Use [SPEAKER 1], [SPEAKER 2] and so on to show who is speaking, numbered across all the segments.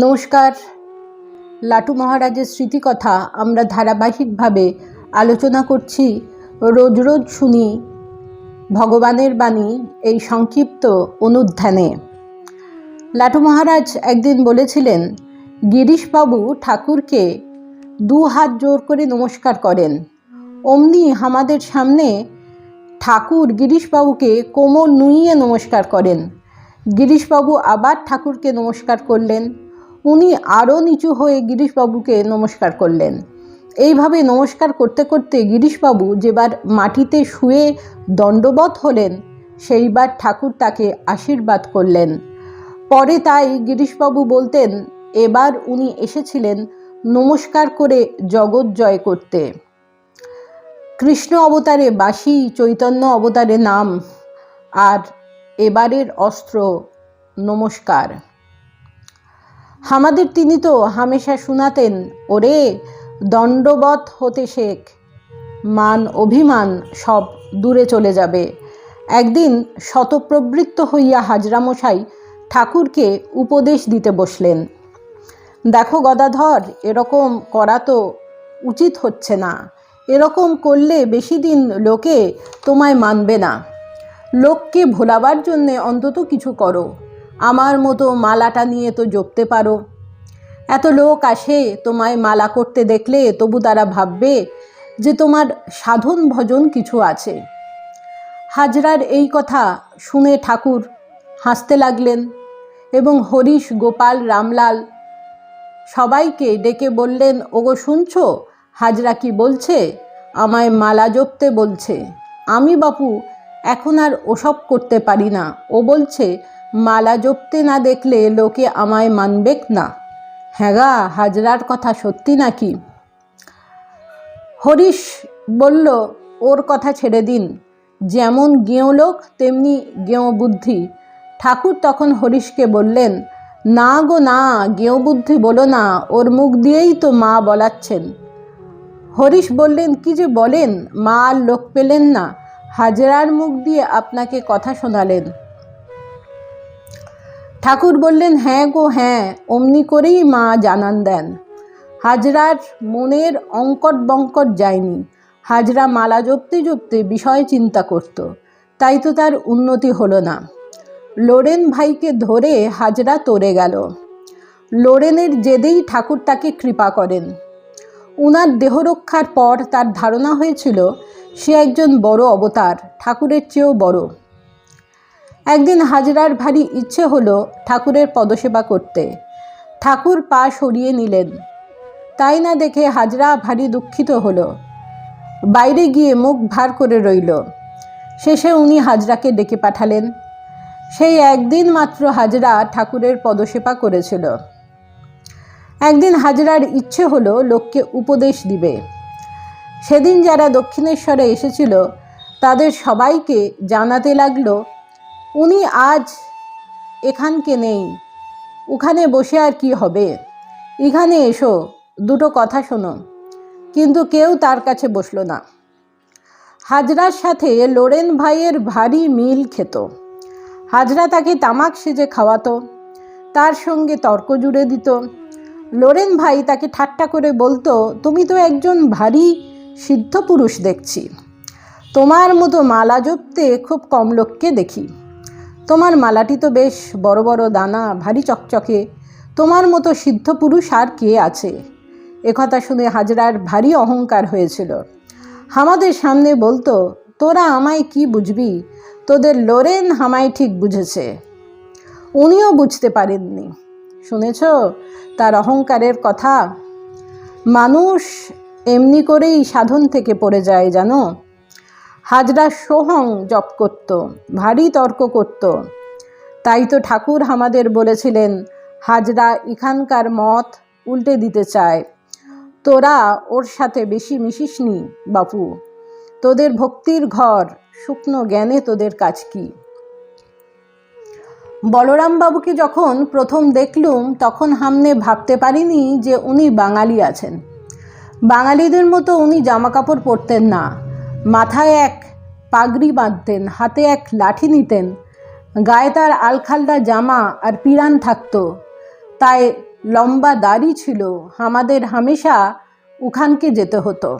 [SPEAKER 1] নমস্কার। লাটু মহারাজের স্মৃতিকথা আমরা ধারাবাহিকভাবে আলোচনা করছি। রোজ রোজ শুনি ভগবানের বাণী এই সংক্ষিপ্ত অনুধ্যানে। লাটু মহারাজ একদিন বলেছিলেন, গিরিশবাবু ঠাকুরকে দু হাত জোর করে নমস্কার করেন। অমনি আমাদের সামনে ঠাকুর গিরিশবাবুকে কোমর নুইয়ে নমস্কার করেন। গিরিশবাবু আবার ঠাকুরকে নমস্কার করলেন। উনি আরও নিচু হয়ে গিরিশবাবুকে নমস্কার করলেন। এইভাবে নমস্কার করতে করতে গিরিশবাবু যেবার মাটিতে শুয়ে দণ্ডবত হলেন, সেইবার ঠাকুর তাকে আশীর্বাদ করলেন। পরে তাই গিরিশবাবু বলতেন, এবার উনি এসেছিলেন নমস্কার করে জগৎ জয় করতে। কৃষ্ণ অবতারে বাসি, চৈতন্য অবতারে নাম, আর এবারের অস্ত্র নমস্কার। আমাদের তিনি তো হামেশা শোনাতেন, ওরে দণ্ডবত হতে শেখ। মান অভিমান সব দূরে চলে যাবে। একদিন শতপ্রবৃত্ত হইয়া হাজরামশাই ঠাকুরকে উপদেশ দিতে বসলেন। দেখো গদাধর, এরকম করা তো উচিত হচ্ছে না। এরকম করলে বেশি দিন লোকে তোমায় মানবে না। লোককে ভোলাবার জন্যে অন্তত কিছু করো। আমার মতো মালাটা নিয়ে তো জপতে পারো। এত লোক আসে তোমায় মালা করতে দেখলে তবু তারা ভাববে যে তোমার সাধন ভজন কিছু আছে। হাজরার এই কথা শুনে ঠাকুর হাসতে লাগলেন এবং হরিশ, গোপাল, রামলাল সবাইকে ডেকে বললেন, ওগো, শুনছো? হাজরা কি বলছে? আমায় মালা জপতে বলছে। আমি বাপু, এখন আর ওসব করতে পারি না। ও বলছে মালা জপতে না দেখলে লোকে আমায় মানবেক না। হ্যাঁ গা, হাজরার কথা সত্যি নাকি? হরিশ বলল, ওর কথা ছেড়ে দিন। যেমন গেঁয়ো লোক, তেমনি গেঁয়ো বুদ্ধি। ঠাকুর তখন হরিশকে বললেন, না গো না গেঁয়ো বুদ্ধি বলো না, ওর মুখ দিয়েই তো মা বলাচ্ছেন। হরিশ বললেন, কি যে বলেন, মা আর লোক পেলেন না। হাজরার মুখ দিয়ে আপনাকে কথা শোনালেন। ঠাকুর বললেন হ্যাঁ গো হ্যাঁ। অমনি করেই মা জানান দেন। হাজরার মনের অঙ্কট বঙ্কট যায়নি। হাজরা মালা জপতে জপতে বিষয় চিন্তা করত। তাই তো তার উন্নতি হলো না। লোরেন ভাইকে ধরে হাজরা তরে গেল। লোরেনের জেদেই ঠাকুর তাকে কৃপা করেন। উনার দেহরক্ষার পর তার ধারণা হয়েছিল, সে একজন বড় অবতার, ঠাকুরের চেয়েও বড়। একদিন হাজরার ভারী ইচ্ছে হলো ঠাকুরের পদসেবা করতে। ঠাকুর পা সরিয়ে নিলেন। তাই না দেখে হাজরা ভারী দুঃখিত হলো। বাইরে গিয়ে মুখ ভার করে রইল। শেষে উনি হাজরাকে ডেকে পাঠালেন। সেই একদিন মাত্র হাজরা ঠাকুরের পদসেবা করেছিল। একদিন হাজরার ইচ্ছে হলো লোককে উপদেশ দিবে। সেদিন যারা দক্ষিণেশ্বরে এসেছিল, তাদের সবাইকে জানাতে লাগল উনি আজ এখানকে নেই। ওখানে বসে আর কি হবে? এখানে এসো, দুটো কথা শোনো। কিন্তু কেউ তার কাছে বসল না। হাজরার সাথে লোরেন ভাইয়ের ভারী মিল খেত। হাজরা তাকে তামাক সেজে খাওয়াতো, তার সঙ্গে তর্ক জুড়ে দিত। লোরেন ভাই তাকে ঠাট্টা করে বলতো, তুমি তো একজন ভারী সিদ্ধ পুরুষ দেখছি। তোমার মতো মালা জপতে খুব কম লোককে দেখি। তোমার মালাটি তো বেশ বড় বড় দানা, ভারী চকচকে। তোমার মতো সিদ্ধ পুরুষ আর কে আছে? একথা শুনে হাজরার ভারী অহংকার হয়েছিল। আমাদের সামনে বলতো, তোরা আমায় কি বুঝবি? তোদের লোরেন হামায় ঠিক বুঝেছে। উনিও বুঝতে পারেননি। শুনেছ, তার অহংকারের কথা? মানুষ এমনি করেই সাধন থেকে পড়ে যায়, জানো? হাজরা সোহং জপ করত, ভারী তর্ক করত। তাই তো ঠাকুর আমাদের বলেছিলেন, হাজরা এখানকার মত উল্টে দিতে চায়। তোরা ওর সাথে বেশি মিশিসনি বাপু। তোদের ভক্তির ঘর, শুকনো জ্ঞানে তোদের কাজ কি? বলরামবাবুকে যখন প্রথম দেখলুম, তখন হামনে ভাবতে পারিনি যে উনি বাঙালি আছেন। বাঙালিদের মতো উনি জামাকাপড় পরতেন না। মাথায় এক পাগড়ি বাঁধতেন, হাতে এক লাঠি নিতেন। গায়ে তার আলখাল্লা জামা আর পিরান থাকতো। তাই লম্বা দাড়ি ছিল, আমাদের হামেশা উখানকে যেতে হতো।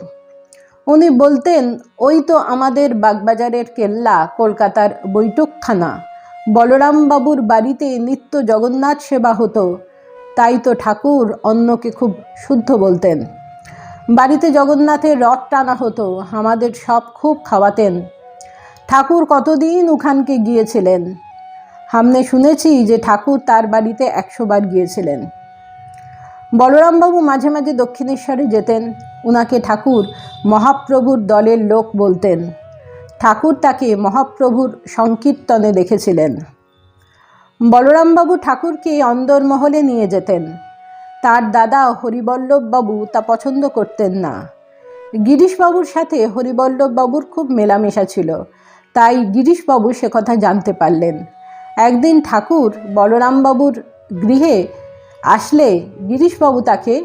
[SPEAKER 1] উনি বলতেন, ওই তো আমাদের বাগবাজারের কেল্লা, কলকাতার বৈঠকখানা। বলরামবাবুর বাড়িতে নিত্য জগন্নাথ সেবা হতো। তাই তো ঠাকুর অন্নকে খুব শুদ্ধ বলতেন। বাড়িতে জগন্নাথের রথ টানা হতো, আমাদের সব খুব খাওয়াতেন। ঠাকুর কতদিন উখানকে গিয়েছিলেন? হামনে শুনেছি যে ঠাকুর তার বাড়িতে একশো বার গিয়েছিলেন। বলরামবাবু মাঝে মাঝে দক্ষিণেশ্বরে যেতেন, উনাকে ঠাকুর মহাপ্রভুর দলের লোক বলতেন। ঠাকুর তাকে মহাপ্রভুর সংকীর্তনে দেখেছিলেন। বলরামবাবু ঠাকুরকে অন্দরমহলে নিয়ে যেতেন। তার দাদা হরিবল্লভবাবু তা পছন্দ করতেন না। গিরিশবাবুর সাথে হরিবল্লভবাবুর খুব মেলামেশা ছিল, তাই গিরিশবাবু সে কথা জানতে পারলেন। একদিন ঠাকুর বলরামবাবুর গৃহে আসলে গিরিশবাবু তাকে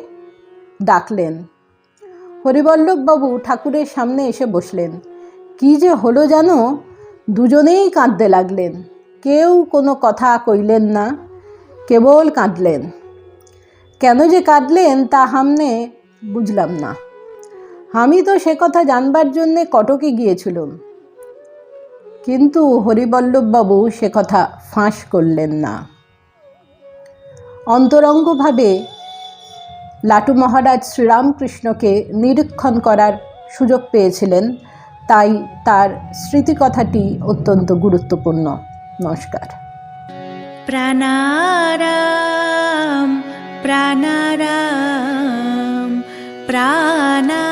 [SPEAKER 1] ডাকলেন। হরিবল্লভবাবু ঠাকুরের সামনে এসে বসলেন, কি যে হলো জানো? দুজনেই কাঁদতে লাগলেন। কেউ কোনো কথা কইলেন না, কেবল কাঁদলেন। কেন যে কাঁদলেন তা হামনে বুঝলাম না। আমি তো সে কথা জানবার জন্যে কটকে গিয়েছিলাম। কিন্তু হরিবল্লভবাবু সে কথা ফাঁস করলেন না। অন্তরঙ্গভাবে লাটু মহারাজ শ্রীরামকৃষ্ণকে নিরীক্ষণ করার সুযোগ পেয়েছিলেন, তাই তার স্মৃতিকথাটি অত্যন্ত গুরুত্বপূর্ণ। নমস্কার।
[SPEAKER 2] প্রাণারাম প্রাণারাম প্রাণারাম।